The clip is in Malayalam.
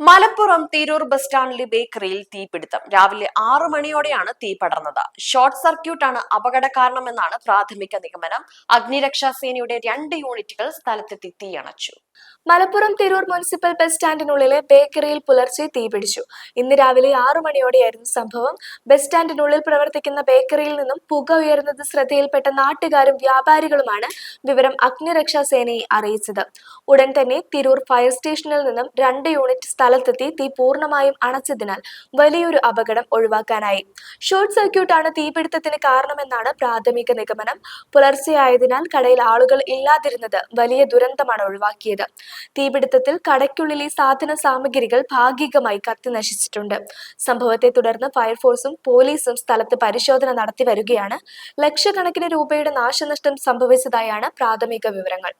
മലപ്പുറം തിരൂർ ബസ് സ്റ്റാൻഡിലെ ബേക്കറിയിൽ തീപിടുത്തം. രാവിലെ ആറു മണിയോടെയാണ് തീ പടർന്നത്. ഷോർട്ട് സർക്യൂട്ടാണ് അപകട കാരണമെന്നാണ് പ്രാഥമിക നിഗമനം. അഗ്നിരക്ഷാ സേനയുടെ രണ്ട് യൂണിറ്റുകൾ സ്ഥലത്തെത്തി തീയണച്ചു മലപ്പുറം തിരൂർ മുനിസിപ്പൽ ബസ് സ്റ്റാൻഡിനുള്ളിലെ ബേക്കറിയിൽ പുലർച്ചെ തീപിടിച്ചു ഇന്ന് രാവിലെ ആറു മണിയോടെയായിരുന്നു സംഭവം. ബസ് സ്റ്റാൻഡിനുള്ളിൽ പ്രവർത്തിക്കുന്ന ബേക്കറിയിൽ നിന്നും പുക ഉയർന്നത് ശ്രദ്ധയിൽപ്പെട്ട നാട്ടുകാരും വ്യാപാരികളുമാണ് വിവരം അഗ്നിരക്ഷാ സേനയെ അറിയിച്ചത്. ഉടൻ തന്നെ തിരൂർ ഫയർ സ്റ്റേഷനിൽ നിന്നും രണ്ട് യൂണിറ്റ് സ്ഥലത്തെത്തി തീ പൂർണമായും അണച്ചതിനാൽ വലിയൊരു അപകടം ഒഴിവാക്കാനായി. ഷോർട്ട് സർക്യൂട്ടാണ് തീപിടുത്തത്തിന് കാരണമെന്നാണ് പ്രാഥമിക നിഗമനം. പുലർച്ചെയായതിനാൽ കടയിൽ ആളുകൾ ഇല്ലാതിരുന്നത് വലിയ ദുരന്തമാണ് ഒഴിവാക്കിയത്. തീപിടുത്തത്തിൽ കടയ്ക്കുള്ളിലെ സാധന സാമഗ്രികൾ ഭാഗികമായി കത്തിനശിച്ചിട്ടുണ്ട് സംഭവത്തെ തുടർന്ന് ഫയർഫോഴ്സും പോലീസും സ്ഥലത്ത് പരിശോധന നടത്തി വരികയാണ് ലക്ഷക്കണക്കിന് രൂപയുടെ നാശനഷ്ടം സംഭവിച്ചതായാണ് പ്രാഥമിക വിവരങ്ങൾ.